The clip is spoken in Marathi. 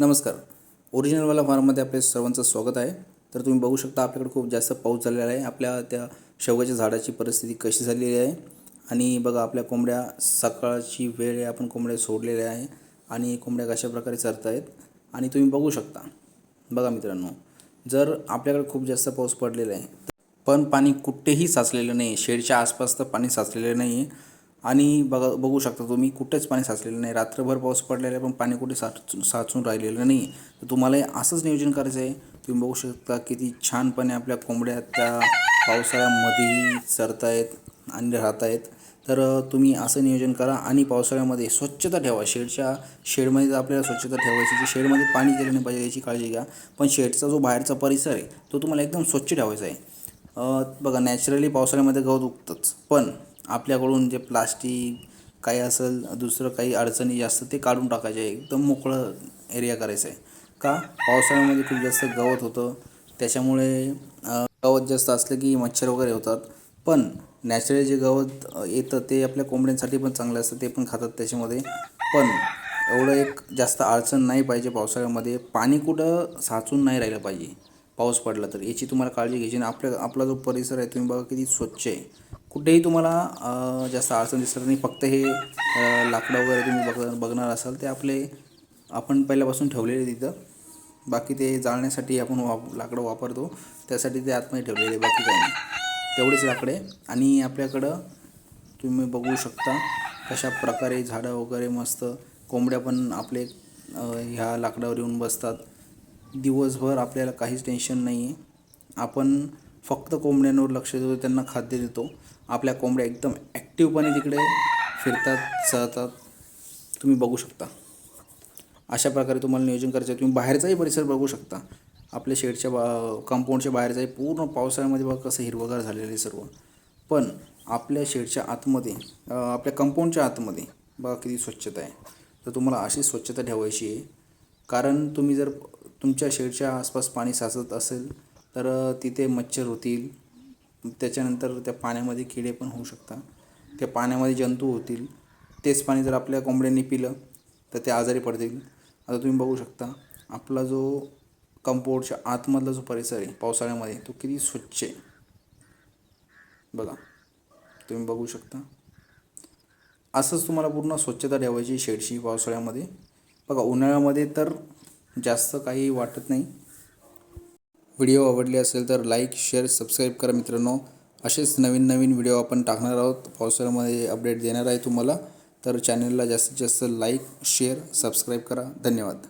नमस्कार. ओरिजिनलवाला फार्ममध्ये आपले सर्वांचं स्वागत आहे. तर तुम्ही बघू शकता आपल्याकडे खूप जास्त पाऊस झालेला आहे. आपल्या त्या शेवगाच्या झाडाची परिस्थिती कशी झालेली आहे आणि बघा आपल्या कोंबड्या सकाळची वेळ आहे. आपण कोंबड्या सोडलेल्या आहे आणि कोंबड्या कशा प्रकारे चरत आहेत आणि तुम्ही बघू शकता. बघा मित्रांनो जर आपल्याकडे खूप जास्त पाऊस पडलेला आहे पण पाणी कुठेही साचलेलं नाही शेडच्या आसपास तर पाणी साचलेलं नाही आहे. आणि बघा बघू शकता तुम्ही कुठेच पाणी साचलेलं नाही. रात्रभर पाऊस पडलेला आहे पण पाणी कुठे साचून साचून राहिलेलं नाही. तर तुम्हाला असंच नियोजन करायचं आहे तुम्ही बघू शकता किती छानपणे आपल्या कोंबड्या त्या पावसाळ्यामध्येही चरतायत आणि राहत आहेत तर तुम्ही असं नियोजन करा आणि पावसाळ्यामध्ये स्वच्छता ठेवा. शेडच्या शेडमध्ये जर आपल्याला स्वच्छता ठेवायची की शेडमध्ये पाणी गेलं नाही पाहिजे याची काळजी घ्या. पण शेडचा जो बाहेरचा परिसर आहे तो तुम्हाला एकदम स्वच्छ ठेवायचा आहे. बघा नॅचरली पावसाळ्यामध्ये गवत उगतंच. पण आपल्याकडून जे प्लास्टिक काही असेल दुसरं काही अडचणी जास्त ते काढून टाकायचे. एकदम मोकळं एरिया करायचं आहे. का? पावसाळ्यामध्ये खूप जास्त गवत होतं. त्याच्यामुळे गवत जास्त असलं की मच्छर वगैरे होतात. पण नॅचरल जे गवत येतं ते आपल्या कोंबड्यांसाठी पण चांगलं असतं ते पण खातात त्याच्यामध्ये. पण एवढं एक जास्त अडचण नाही पाहिजे पावसाळ्यामध्ये. पाणी कुठं साचून नाही राहिलं पाहिजे. पाऊस पडला तर. याची तुम्हाला काळजी घ्यायची आणि आपल्या आपला जो परिसर आहे तुम्ही बघा किती स्वच्छ आहे. कुठेही तुम्हाला जास्त अडचण दिसत नाही फक्त हे लाकडं वगैरे तुम्ही बघ बघणार असाल ते आपले आपण पहिल्यापासून ठेवलेले तिथं बाकी ते जाळण्यासाठी आपण वाप लाकडं वापरतो त्यासाठी ते आतमध्ये ठेवलेले बाकी काही नाही. तेवढेच लाकडे आणि आपल्याकडं तुम्ही बघू शकता कशा प्रकारे झाडं वगैरे मस्त कोंबड्या पण आपले ह्या लाकडावर येऊन बसतात. दिवसभर आपल्याला काहीच टेन्शन नाही आहे आपण फक्त कोंबड्यांवर लक्ष देतो त्यांना खाद्य देतो. आपल्या कोंबड्या एकदम ॲक्टिवपणे तिकडे फिरतात चळतात तुम्ही बघू शकता. अशा प्रकारे तुम्हाला नियोजन करायचं आहे. तुम्ही बाहेरचाही परिसर बघू शकता. आपल्या शेडच्या बा कंपाऊंडच्या बाहेरचाही पूर्ण पावसाळ्यामध्ये बघा कसं हिरवगार झालेलं आहे सर्व. पण आपल्या शेडच्या आतमध्ये आपल्या कंपाऊंडच्या आतमध्ये बघा किती स्वच्छता आहे. तर तुम्हाला अशी स्वच्छता ठेवायची आहे. कारण तुम्ही जर तुमच्या शेडच्या आसपास पाणी साचत असेल तर तिथे मच्छर होतील. त्याच्यानंतर त्या पाण्यामध्ये किडे पण होऊ शकतात. त्या पाण्यामध्ये जंतू होतील. तेच पाणी जर आपल्या कोंबड्यांनी पिलं तर ते आजारी पडतील. आता तुम्ही बघू शकता आपला जो कंपाऊंडच्या आतमधला जो परिसर आहे पावसाळ्यामध्ये तो किती स्वच्छ आहे. बघा तुम्ही बघू शकता. असंच तुम्हाला पूर्ण स्वच्छता ठेवायची शेडची पावसाळ्यामध्ये. बघा उन्हाळ्यामध्ये तर जास्त काही वाटत नाही. व्हिडिओ आवडले असेल तर लाईक शेअर सबस्क्राईब करा मित्रांनो. असेच नवीन नवीन व्हिडिओ आपण टाकणार आहोत. पावसाळ्यामध्ये अपडेट देणार आहे तुम्हाला. तर चॅनलला जास्तीत जास्त लाईक शेअर सबस्क्राईब करा. धन्यवाद.